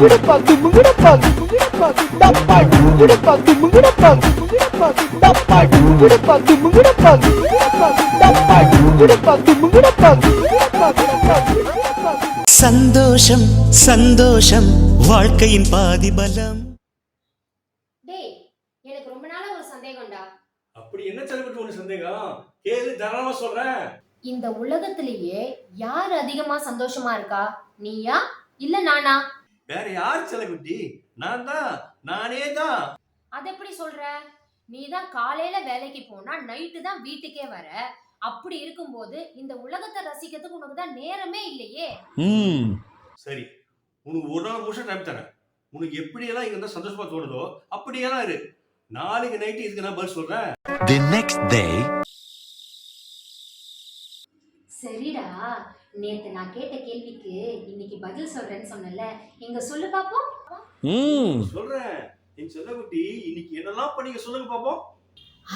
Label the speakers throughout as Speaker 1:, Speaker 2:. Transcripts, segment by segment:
Speaker 1: முங்குடப்பா முங்குடப்பா முங்குடப்பா டப்பா முங்குடப்பா முங்குடப்பா முங்குடப்பா டப்பா முங்குடப்பா முங்குடப்பா முங்குடப்பா டப்பா முங்குடப்பா முங்குடப்பா முங்குடப்பா
Speaker 2: சந்தோஷம் சந்தோஷம் வாழ்க்கையின் பாதி பலம்
Speaker 3: டேய் எனக்கு ரொம்ப நாளா ஒரு சந்தேகம்டா.
Speaker 4: அப்படி என்ன செலவிட்டு ஒண்ணு சந்தேகம்? கேளு தாராளமா சொல்றேன்.
Speaker 3: இந்த உலகத்திலேயே யார் அதிகமா சந்தோஷமா இருக்கா? நீயா? இல்ல நானா?
Speaker 4: வேற யார் செலகுட்டி நான் தான் நானே தான்.
Speaker 3: அது எப்படி சொல்ற? நீ தான் காலையில வேலைக்கு போனா நைட்டு தான் வீட்டுக்கே வர. அப்படி இருக்கும்போது இந்த உலகத்தை ரசிக்கிறதுக்கு உனக்கு தான் நேரமே இல்லையே.
Speaker 2: ம்.
Speaker 4: சரி உனக்கு ஒரு நாள் முழுசா டைம் தரேன். உனக்கு எப்படியெல்லாம் இங்க இருந்தா சந்தோஷமா தோணுதோ அப்படியெல்லாம் இரு. நாளைக்கு நைட்டு இதுக்கு நான் பதில் சொல்றேன்.
Speaker 2: தி நெக்ஸ்ட் டே
Speaker 3: சரிடா. நேத்து நான் கேட்ட கேள்விக்கு இன்னைக்கு பதில் சொல்றேன்னு சொன்னல இங்க சொல்லு பாப்போம்.
Speaker 2: ம்.
Speaker 4: சொல்றேன். என் செல்லகுட்டி இன்னைக்கு என்னெல்லாம் பண்ணீங்க சொல்லுங்க பாப்போம்.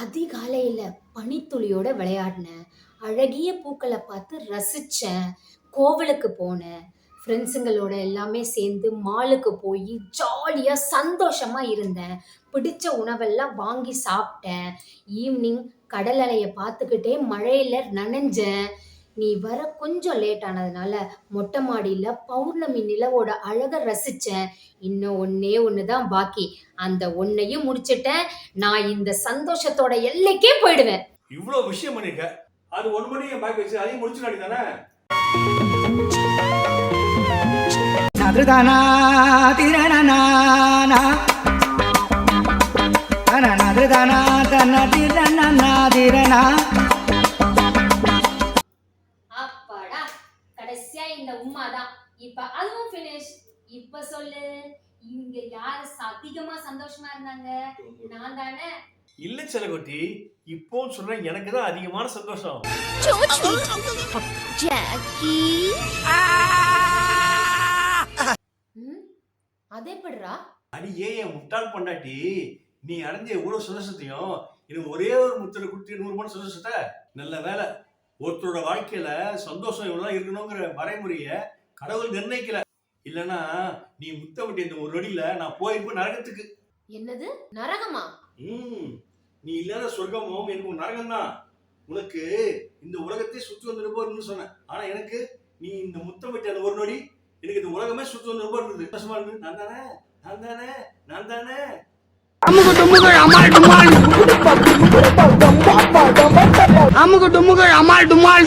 Speaker 3: அதிகாலையில பனித்துளியோட விளையாடினேன். அழகிய பூக்களை பார்த்து ரசிச்சேன். கோவிலுக்கு போனேன். ஃப்ரெண்ட்ஸுங்களோட எல்லாமே சேர்ந்து மாலுக்கு போய் ஜாலியாக சந்தோஷமா இருந்தேன். பிடிச்ச உணவெல்லாம் வாங்கி சாப்பிட்டேன். ஈவினிங் கடல் அலையை பார்த்துக்கிட்டே மழையில நனைஞ்சேன். நீ வர கொஞ்சம் லேட் ஆனதுனால மொட்டை மாடியில் பௌர்ணமி நிலவோட அழகை ரசிச்சேன். இன்னும் ஒன்னே ஒன்று தான் பாக்கி. அந்த ஒன்னையும் முடிச்சிட்டேன். நான் இந்த சந்தோஷத்தோட எல்லைக்கே போயிடுவேன்.
Speaker 4: இவ்வளவு விஷயம் பண்ணிருக்க. அது ஒண்ணு மணி என் பேக் வச்சு அதையும் முடிச்சு தானே?
Speaker 1: நதுதானா திரணனா நதுதானா தன திரணனா திரணா.
Speaker 3: இப்ப சொல்லு. இங்க யாரு அதிகமா சந்தோஷமா இருந்தாங்க? நான் தானே?
Speaker 4: இல்ல செல்லகுட்டி இப்போ சொல்றேன் எனக்கு தான் அதிகமான சந்தோஷம்?
Speaker 3: அது எப்படிரா
Speaker 4: அடி ஏன் என் முட்டாள் பொண்டாட்டி நீ அடைஞ்ச எவ்வளவு சந்தோஷத்தையும் எனக்கு ஒரே ஒரு முத்தரை கொடுத்து நூறு மணி சந்தோஷத்தை? நல்ல வேலை ஒருத்தரோட வாழ்க்கையில சந்தோஷம் இவ்வளவு இருக்கணுங்கிற வரைமுறைய கடவுள் நிர்ணயிக்கல. இல்லனா நீ முத்த விட்டு இந்த ஒரு நொடியில நான் போயிருப்பேன் நரகத்துக்கு.
Speaker 3: என்னது? நரகமா?
Speaker 4: ம் நீ இல்லாத சொர்க்கமும் எனக்கு ஒரு நரகம் தான் உனக்கு இந்த உலகத்தை சுற்றி வந்து இருப்போம்னு சொன்னேன். ஆனா எனக்கு நீ இந்த முத்தம் விட்டு அந்த ஒரு நொடி எனக்கு இந்த உலகமே சுற்றி வந்து இருப்போம் இருந்தது கஷ்டமா இருந்தது நான் தானே நான் தானே நான் தானே.
Speaker 1: அமுகு டுமுகள் அமால் டுமால். அமுகு டுமுகள் அமால் டுமால்.